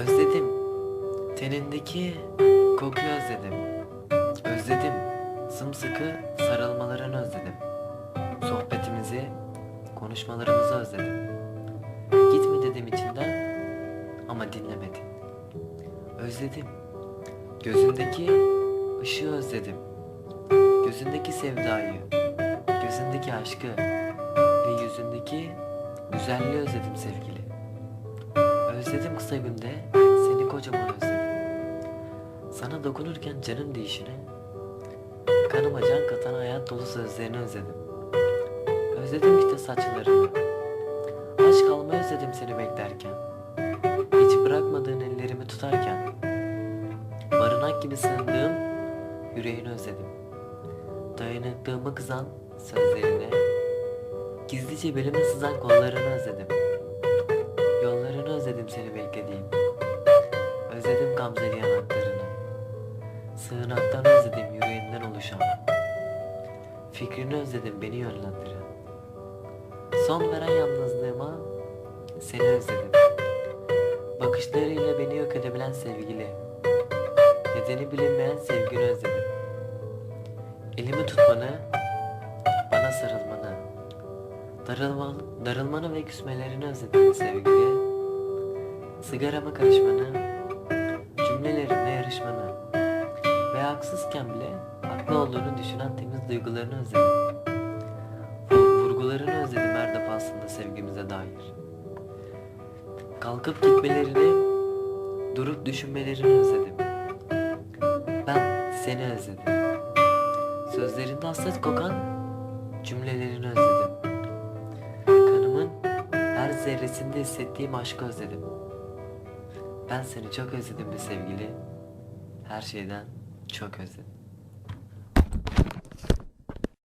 Özledim. Tenindeki kokuyu özledim. Özledim. Sımsıkı sarılmalarını özledim. Sohbetimizi, konuşmalarımızı özledim. Gitme dedim içinden ama dinlemedin. Özledim. Gözündeki ışığı özledim. Gözündeki sevdayı, gözündeki aşkı ve yüzündeki güzelliği özledim sevgili. Özledim kısa günde seni kocaman özledim. Sana dokunurken canım değişini, kanıma can katan hayat dolu sözlerini özledim. Özledim işte saçlarını. Aşk almayı özledim seni beklerken. Hiç bırakmadığın ellerimi tutarken. Barınak gibi sığındığım yüreğini özledim. Dayanıklığımı kızan sözlerine, gizlice belime sızan kollarını özledim. Gamzeli yanaklarını. Sığınaktan özledim yüreğinden oluşan. Fikrini özledim beni yönlendiren. Son veren yalnızlığıma seni özledim. Bakışlarıyla beni yok edebilen sevgili. Nedeni bilinmeyen sevgini özledim. Elimi tutmanı, bana sarılmanı, darılman, darılmanı ve küsmelerini özledim sevgili. Sigarama karışmanı, cümlelerimle yarışmanı ve haksızken bile haklı olduğunu düşünen temiz duygularını özledim. Vur- Vurgularını özledim her defasında sevgimize dair. Kalkıp gitmelerini, durup düşünmelerini özledim. Ben seni özledim. Sözlerinde hasret kokan cümlelerini özledim. Kanımın her zerresinde hissettiğim aşkı özledim. Ben seni çok özledim be sevgili. Her şeyden çok özledim.